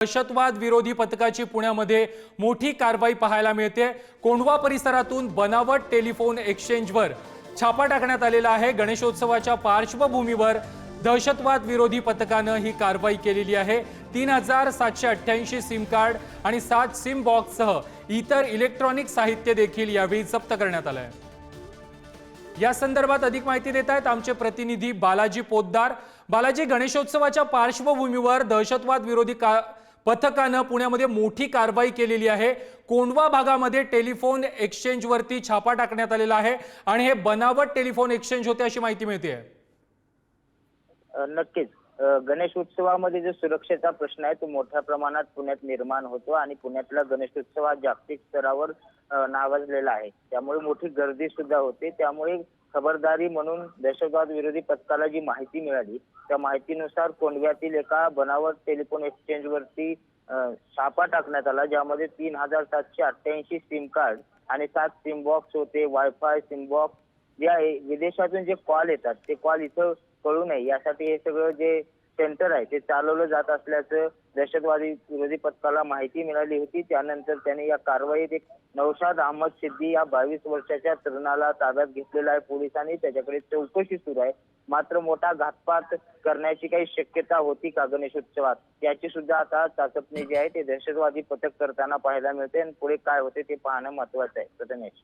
दहशतवाद विरोधी पथकाची पुण्यामध्ये मोठी कारवाई पाहायला मिळते. कोंढवा परिसरातून बनावट टेलिफोन एक्सचेंजवर छापा टाकण्यात आलेला आहे. गणेशोत्सवाच्या पार्श्वभूमीवर दहशतवाद विरोधी पथकानं ही कारवाई केलेली आहे. तीन हजार सातशे अठ्ठ्याऐंशी सिम कार्ड आणि सात सिम बॉक्ससह इतर इलेक्ट्रॉनिक साहित्य देखील यावेळी जप्त करण्यात आलं आहे या संदर्भात अधिक माहिती देत आहेत आमचे प्रतिनिधी बालाजी पोद्दार बालाजी गणेशोत्सवाच्या पार्श्वभूमीवर दहशतवाद विरोधी का पथकानं पुण्यामध्ये मोठी कारवाई केलेली आहे. कोंडवा भागामध्ये टेलिफोन एक्सचेंजवरती छापा टाकण्यात आलेला आहे आणि हे बनावट टेलिफोन एक्सचेंज होते अशी माहिती मिळते नक्कीच. गणेश उत्सवामध्ये जो सुरक्षेचा प्रश्न आहे तो मोठ्या प्रमाणात पुण्यात निर्माण होतो आणि पुण्यातला गणेशोत्सव हा जागतिक स्तरावर नावाजलेला आहे. त्यामुळे मोठी गर्दी सुद्धा होते. त्यामुळे खबरदारी म्हणून दहशतवाद विरोधी पथकाला जी माहिती मिळाली त्या माहितीनुसार कोंडव्यातील एका बनावट टेलिफोन एक्सचेंज वरती छापा टाकण्यात आला ज्यामध्ये तीन हजार सातशे अठ्ठ्याऐंशी सिम कार्ड आणि सात सिम बॉक्स होते वायफाय सिम बॉक्स. या विदेशातून जे कॉल येतात ते कॉल इथं कळू नये. यासाठी हे सगळं जे सेंटर आहे. ते चालवलं जात असल्याचं दहशतवादी विरोधी पथकाला माहिती मिळाली होती. त्यानंतर त्याने या कारवाईत एक नौशाद अहमद सिद्दी या बावीस वर्षाच्या तरुणाला ताब्यात घेतलेला आहे. पोलिसांनी त्याच्याकडे चौकशी सुरू आहे. मात्र मोठा घातपात करण्याची काही शक्यता होती का गणेशोत्सवात? याची सुद्धा आता चाचपणी जी आहे ते दहशतवादी पथक करताना पाहायला मिळते. आणि पुढे काय होते ते पाहणं महत्वाचं आहे. प्रथमेश.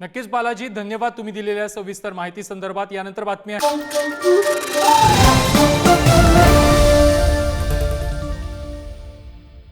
नक्कीच बालाजी धन्यवाद तुम्ही दिलेल्या सविस्तर माहिती संदर्भात. यानंतर बातमी आहे.